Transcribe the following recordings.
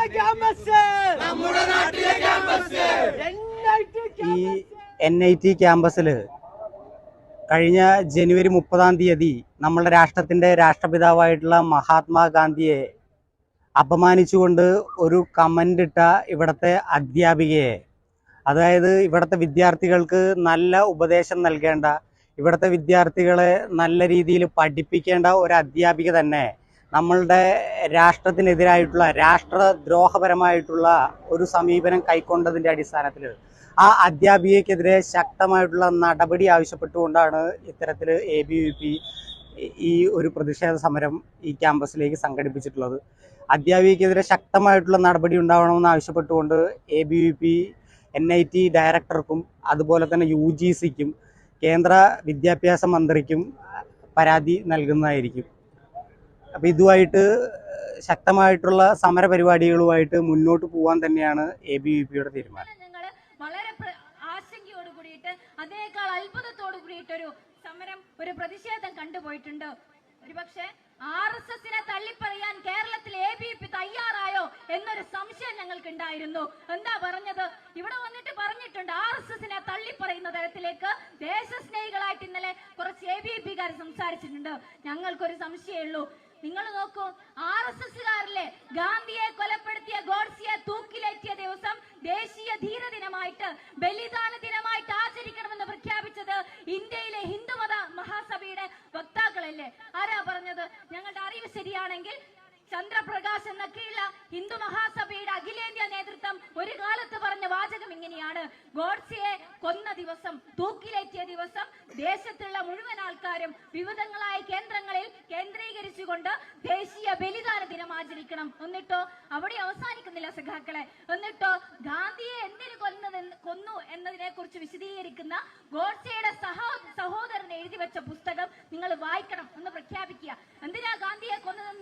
നാട്ടിലെ ക്യാമ്പസ്. നമ്മുടെ നാട്ടിലെ ക്യാമ്പസ്. NIT ഈ എൻ ഐ ടി ക്യാമ്പസിൽ കഴിഞ്ഞ ജനുവരി മുപ്പതാം തീയതി നമ്മളുടെ രാഷ്ട്രത്തിന്റെ രാഷ്ട്രപിതാവായിട്ടുള്ള മഹാത്മാഗാന്ധിയെ അപമാനിച്ചുകൊണ്ട് ഒരു കമന്റ് ഇട്ട ഇവിടുത്തെ അധ്യാപികയെ. അതായത് ഇവിടുത്തെ വിദ്യാർത്ഥികൾക്ക് നല്ല ഉപദേശം നൽകേണ്ട ഇവിടുത്തെ വിദ്യാർത്ഥികളെ നല്ല രീതിയിൽ പഠിപ്പിക്കേണ്ട ഒരു അധ്യാപിക തന്നെ നമ്മളുടെ രാഷ്ട്രത്തിനെതിരായിട്ടുള്ള രാഷ്ട്രദ്രോഹപരമായിട്ടുള്ള ഒരു സമീപനം കൈക്കൊണ്ടതിന്റെ അടിസ്ഥാനത്തിൽ ആ അധ്യാപികയ്ക്കെതിരെ ശക്തമായിട്ടുള്ള നടപടി ആവശ്യപ്പെട്ടുകൊണ്ടാണ് ഇത്തരത്തിൽ എ ബി വി പി ഈ ഒരു പ്രതിഷേധ സമരം ഈ ക്യാമ്പസിലേക്ക് സംഘടിപ്പിച്ചിട്ടുള്ളത്. അധ്യാപികയ്ക്കെതിരെ ശക്തമായിട്ടുള്ള നടപടി ഉണ്ടാവണമെന്ന് ആവശ്യപ്പെട്ടുകൊണ്ട് A B V P N I T ഡയറക്ടർക്കും അതുപോലെ തന്നെ യു ജി സിക്കും കേന്ദ്ര വിദ്യാഭ്യാസ മന്ത്രിക്കും പരാതി നൽകുന്നതായിരിക്കും. അപ്പോൾ ഇതുമായിട്ട് ശക്തമായിട്ടുള്ള സമര പരിപാടികളുമായിട്ട് മുന്നോട്ട് പോകാൻ തന്നെയാണ് എ ബി വി പിയുടെ തീരുമാനം. വളരെ കൂടിയിട്ട് കൂടിയിട്ട് ഒരു സമരം ഒരു പ്രതിഷേധം കണ്ടുപോയിട്ടുണ്ട്. തള്ളിപ്പറയാൻ കേരളത്തിൽ തയ്യാറായോ എന്നൊരു സംശയം എന്താ പറഞ്ഞത്? വന്നിട്ട് പറഞ്ഞിട്ടുണ്ട് തള്ളിപ്പറയുന്ന തരത്തിലേക്ക് ദേശസ്നേഹികളായിട്ട് ഇന്നലെ കുറച്ച് ഞങ്ങൾക്കൊരു സംശയമേ ഉള്ളൂ. നിങ്ങൾ നോക്കൂ ആർ എസ് എസ്സുകാരിലെ ഗാന്ധിയെ കൊലപ്പെടുത്തിയ ഗോഡ്സിയെ തൂക്കിലേറ്റിയ ദിവസം ദേശീയ ധീര ദിനമായിട്ട് ബലിദാന ദിനമായിട്ട് ആചരിക്കണമെന്ന് പ്രഖ്യാപിച്ചത് ഇന്ത്യയിലെ ഹിന്ദുമത മഹാസഭയുടെ വക്താക്കളല്ലേ? ആരാ പറഞ്ഞത്? ഞങ്ങളുടെ അറിവ് ശരിയാണെങ്കിൽ ചന്ദ്രപ്രകാശ് എന്നൊക്കെയുള്ള ഹിന്ദു മഹാസഭയുടെ അഖിലേന്ത്യാ നേതൃത്വം ഒരു കാലത്ത് പറഞ്ഞ വാചകം ഇങ്ങനെയാണ്. ഗോഡ്സിയെ കൊന്ന ദിവസം തൂക്കിലേറ്റിയ ദിവസം ദേശത്തുള്ള മുഴുവൻ ആൾക്കാരും വിവിധങ്ങളായ കേന്ദ്രങ്ങളിൽ കേന്ദ്രീകരിച്ചുകൊണ്ട് ദേശീയ ബലിദാന ദിനം ആചരിക്കണം. എന്നിട്ടോ അവിടെ അവസാനിക്കുന്നില്ല സഖാക്കളെ. എന്നിട്ടോ ഗാന്ധിയെ എന്തിനു കൊന്നത് കൊന്നു എന്നതിനെ കുറിച്ച് വിശദീകരിക്കുന്ന ഗോഡ്സെയുടെ സഹോ സഹോദരൻ എഴുതി വെച്ച പുസ്തകം നിങ്ങൾ വായിക്കണം എന്ന് പ്രഖ്യാപിക്കുക. എന്തിനാ ഗാന്ധിയെ കൊന്നതെന്ന്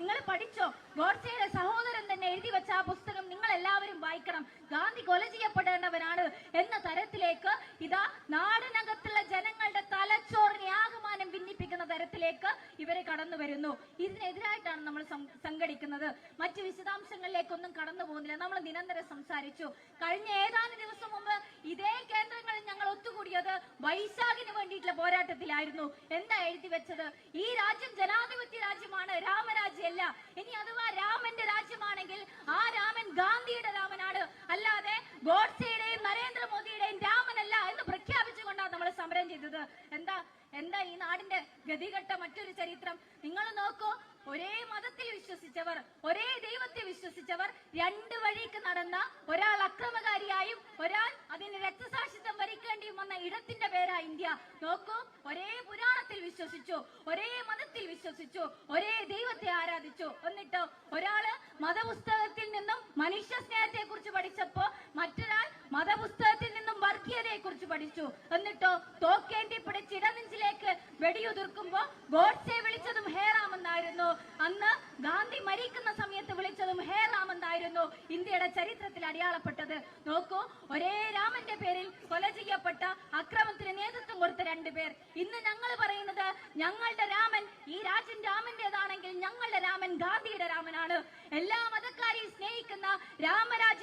നിങ്ങൾ പഠിച്ചോ ഗോഡ്സെയുടെ സഹോദരൻ തന്നെ എഴുതി വെച്ച ആ പുസ്തകം നിങ്ങൾ എല്ലാവരും വായിക്കണം ഗാന്ധി കൊല ചെയ്യപ്പെടേണ്ടവനാണ് എന്ന തരത്തിലേക്ക് ഇതാ നാടിനകത്തുള്ള ജനങ്ങളുടെ തലച്ചോറിനെ ആകമാനം ഭിന്നിപ്പിക്കുന്ന തരത്തിലേക്ക് ഇവരെ കടന്നു വരുന്നു. ഇതിനെതിരായിട്ടാണ് നമ്മൾ സംഘടിക്കുന്നത്. മറ്റു വിശദാംശങ്ങളിലേക്കൊന്നും കടന്നു പോകുന്നില്ല. നമ്മൾ നിരന്തരം സംസാരിച്ചു. കഴിഞ്ഞ ഏതാനും ദിവസം മുമ്പ് ഇതേ കേന്ദ്രങ്ങളിൽ ഞങ്ങൾ ഒത്തുകൂടിയത് വൈശാഖിന് വേണ്ടിയിട്ടുള്ള പോരാട്ടത്തിലായിരുന്നു. എന്താ എഴുതി വെച്ചത്? ഈ രാജ്യം ജനാധിപത്യ രാജ്യമാണ് രാമരാജ്യല്ല ഇനി അഥവാ രാമന്റെ രാജ്യമാണെങ്കിൽ ആ രാമൻ ഗാന്ധിയുടെ രാമനാണ് അല്ലാതെ ഗോഡ്സെയുടെയും നരേന്ദ്രമോദിയുടെയും രാമനല്ല എന്ന് പ്രഖ്യാപിച്ചുകൊണ്ടാണ് നമ്മൾ സമരം ചെയ്തത് എന്താ എന്താ ഈ നാടിന്റെ ഗതികെട്ട മറ്റൊരു ചരിത്രം? നിങ്ങൾ നോക്കൂ ഒരേ മതത്തിൽ വിശ്വസിച്ചവർ ഒരേ ദൈവത്തിൽ വിശ്വസിച്ചവർ രണ്ട് വഴിക്ക് നടന്ന ഒരാൾ അക്രമകാരിയായും ഒരാൾ അതിന് രക്തസാക്ഷിത്വം വരിക്കേണ്ടിയും വന്ന ഇടത്തിന്റെ പേരാ ഇന്ത്യ. നോക്കൂ ഒരേ പുരാണത്തിൽ വിശ്വസിച്ചു ഒരേ മതത്തിൽ വിശ്വസിച്ചു ഒരേ ദൈവത്തെ ആരാധിച്ചു. എന്നിട്ടോ ഒരാൾ മതപുസ്തകത്തിൽ നിന്നും മനുഷ്യ സ്നേഹത്തെ കുറിച്ച് പഠിച്ചപ്പോ മറ്റൊരാൾ മതപുസ്തകത്തിൽ നിന്നും വർഗീയതയെ കുറിച്ച് പഠിച്ചു. എന്നിട്ടോ തോക്കേണ്ടി പിടിച്ച് ഇടനെഞ്ചിലേക്ക് വെടിയുതിർക്കുമ്പോ ഗോഡ്സെ വിളിച്ചതും ഹേറാം എന്നായിരുന്നു അന്ന് ഗാന്ധി മരിക്കുന്ന സമയത്ത് വിളിച്ചതും ഹേറാം എന്നായിരുന്നു ഇന്ത്യയുടെ ചരിത്രത്തിൽ അടയാളപ്പെട്ടത്. നോക്കൂ ഒരേ രാമന്റെ പേരിൽ കൊല ചെയ്യപ്പെട്ട അക്രമത്തിന് നേതൃത്വം കൊടുത്ത രണ്ടുപേർ ഇന്ന് ഞങ്ങൾ പറയുന്നത് ഞങ്ങളുടെ രാമൻ ഈ രാജ്യം രാമന്റേതാണെങ്കിൽ ഞങ്ങളുടെ രാമൻ ഗാന്ധിയുടെ രാമനാണ്. എല്ലാ മതക്കാരെയും സ്നേഹിക്കുന്ന എല്ലായ്പ്പോഴും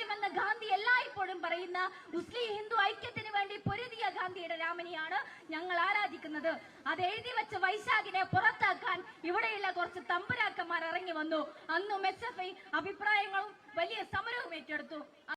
പറയുന്ന മുസ്ലിം ഹിന്ദു ഐക്യത്തിന് വേണ്ടി പൊരുതിയ ഗാന്ധിയുടെ രാമനെയാണ് ഞങ്ങൾ ആരാധിക്കുന്നത്. അത് എഴുതി വെച്ച വൈശാഖിനെ പുറത്താക്കാൻ ഇവിടെയുള്ള കുറച്ച് തമ്പുരാക്കന്മാർ ഇറങ്ങി വന്നു. അന്നും എസ് അഭിപ്രായങ്ങളും വലിയ സമരവും ഏറ്റെടുത്തു.